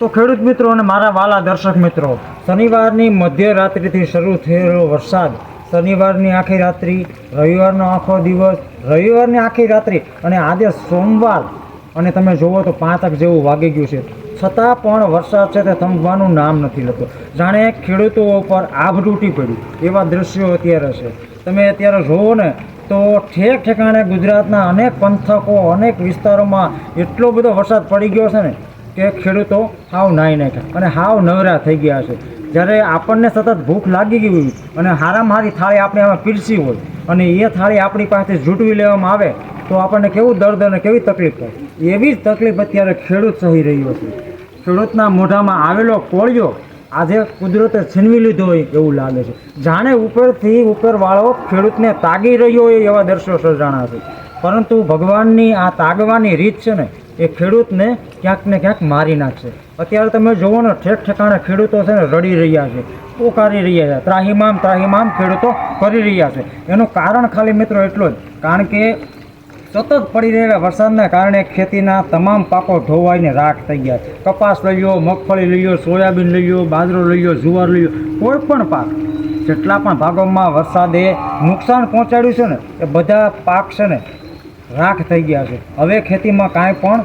તો ખેડૂત મિત્રો અને મારા વાલા દર્શક મિત્રો, શનિવારની મધ્યરાત્રિથી શરૂ થયેલો વરસાદ, શનિવારની આખી રાત્રિ, રવિવારનો આખો દિવસ, રવિવારની આખી રાત્રિ અને આજે સોમવાર. અને તમે જુઓ તો પાંચક જેવું વાગી ગયું છે. છતાં પણ વરસાદ છે તે થંભવાનું નામ નથી લેતો. જાણે ખેડૂતો ઉપર આભ તૂટી પડ્યું. એવા દ્રશ્યો અત્યારે છે. તમે અત્યારે જુઓ ને તો ઠેક ઠેકાણે ગુજરાતના અનેક પંથકો, અનેક વિસ્તારોમાં એટલો બધો વરસાદ પડી ગયો છે ને કે ખેડૂતો હાવ નાઈ નાખ્યા અને હાવ નવરા થઈ ગયા છે. જ્યારે આપણને સતત ભૂખ લાગી ગઈ હોય અને હારામાં હારી થાળી આપણે આમાં પીરસી હોય અને એ થાળી આપણી પાસેથી ઝૂંટવી લેવામાં આવે, તો આપણને કેવું દર્દ અને કેવી તકલીફ થાય? એવી જ તકલીફ અત્યારે ખેડૂત સહી રહ્યો છે. ખેડૂતના મોઢામાં આવેલો કોળિયો આજે કુદરતે છીનવી લીધો હોય એવું લાગે છે. જાણે ઉપરથી ઉપરવાળો ખેડૂતને તાગી રહ્યો હોય એવા દર્શો સર્જાણા છે. પરંતુ ભગવાનની આ તાગવાની રીત છે ને એ ખેડૂતને ક્યાંક ને ક્યાંક મારી નાખશે. અત્યારે તમે જુઓ ને, ઠેક ઠેકાણે ખેડૂતો છે ને રડી રહ્યા છે, પોકારી રહ્યા છે, ત્રાહિમામ ત્રાહિમામ ખેડૂતો કરી રહ્યા છે. એનું કારણ ખાલી મિત્રો એટલો જ, કારણ કે સતત પડી રહેલા વરસાદના કારણે ખેતીના તમામ પાકો ધોવાઈને રાખ થઈ ગયા છે. કપાસ લઈ લો મગફળી લઈ લો સોયાબીન લઈ બાજરો લઈ લો જુવાર લઈ લો કોઈ પણ પાક, જેટલા પણ ભાગોમાં વરસાદે નુકસાન પહોંચાડ્યું છે ને, એ બધા પાક છે ને રાખ થઈ ગયા છે. હવે ખેતીમાં કાંઈ પણ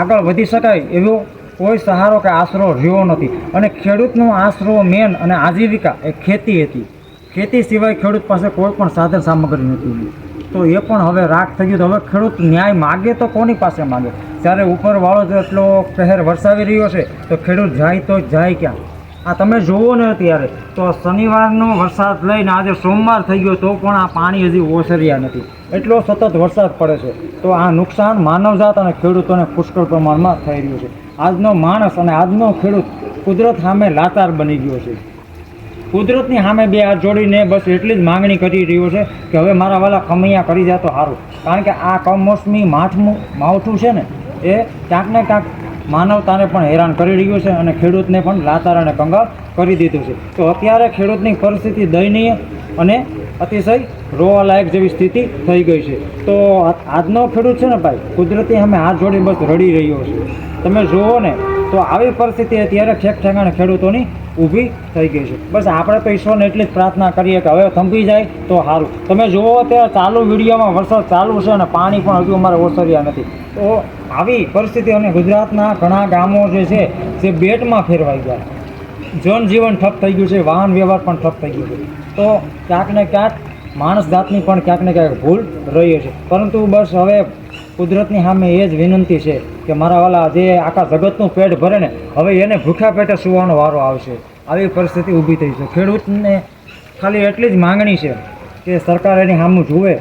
આગળ વધી શકાય એવો કોઈ સહારો કે આશરો રહ્યો નથી. અને ખેડૂતનો આશરો મેન અને આજીવિકા એ ખેતી હતી. ખેતી સિવાય ખેડૂત પાસે કોઈ પણ સાધન સામગ્રી નથી તો એ પણ હવે રાખ થઈ ગયું. તો હવે ખેડૂત ન્યાય માગે તો કોની પાસે માગે? જ્યારે ઉપરવાળો જો એટલો કહેર વરસાવી રહ્યો છે, તો ખેડૂત જાય તો જાય ક્યાં? આ તમે જુઓ ને અત્યારે, તો શનિવારનો વરસાદ લઈને આજે સોમવાર થઈ ગયો, તો પણ આ પાણી હજી ઓસર્યા નથી. એટલો સતત વરસાદ પડે છે. તો આ નુકસાન માનવજાત અને ખેડૂતોને પુષ્કળ પ્રમાણમાં થઈ રહ્યું છે. આજનો માણસ અને આજનો ખેડૂત કુદરત સામે લાચાર બની ગયો છે. કુદરતની સામે બે હાથ જોડીને બસ એટલી જ માંગણી કરી રહ્યો છે કે હવે મારા વાલા કમૈયા કરી જાય તો સારું. કારણ કે આ કમોસમી માથમું માવઠું છે ને, એ ક્યાંક ને ક્યાંક માનવતાને પણ હેરાન કરી રહ્યું છે અને ખેડૂતને પણ લાતાર અને કંગાળ કરી દીધું છે. તો અત્યારે ખેડૂતની પરિસ્થિતિ દયનીય અને અતિશય રોવાલાયક જેવી સ્થિતિ થઈ ગઈ છે. તો આજનો ખેડૂત છે ને ભાઈ, કુદરતી અમે હાથ જોડી બસ રડી રહ્યો છે. તમે જુઓ ને તો આવી પરિસ્થિતિ અત્યારે ઠેક ઠેકાણે ખેડૂતોની ઊભી થઈ ગઈ છે. બસ આપણે તો ઈશ્વરને એટલી જ પ્રાર્થના કરીએ કે હવે થંભી જાય તો સારું. તમે જુઓ અત્યારે ચાલુ વિડીયોમાં વરસાદ ચાલુ છે અને પાણી પણ હજુ અમારે ઓસર્યા નથી. તો આવી પરિસ્થિતિ અને ગુજરાતના ઘણા ગામો જે છે, જે બેટમાં ફેરવાઈ ગયા. જનજીવન ઠપ થઈ ગયું છે, વાહન વ્યવહાર પણ ઠપ થઈ ગયું છે. તો ક્યાંક ને ક્યાંક માણસ જાતની પણ ક્યાંક ને ક્યાંક ભૂલ રહી છે. પરંતુ બસ હવે કુદરતની સામે એ જ વિનંતી છે કે મારા વાલા જે આખા જગતનું પેટ ભરે ને, હવે એને ભૂખ્યા પેટે સુવાનો વારો આવશે. આવી પરિસ્થિતિ ઊભી થઈ છે. ખેડૂતને ખાલી એટલી જ માંગણી છે કે સરકાર એની સામું જુએ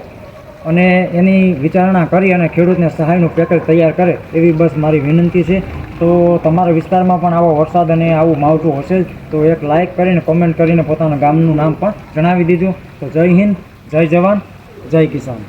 અને એની વિચારણા કરી અને ખેડૂતને સહાયનું પેકેજ તૈયાર કરે એવી બસ મારી વિનંતી છે. તો તમારા વિસ્તારમાં પણ આવો વરસાદ અને આવું માવઠું હશે જ, તો એક લાઇક કરીને કોમેન્ટ કરીને પોતાના ગામનું નામ પણ જણાવી દીધું. તો જય હિન્દ, જય જવાન, જય કિસાન.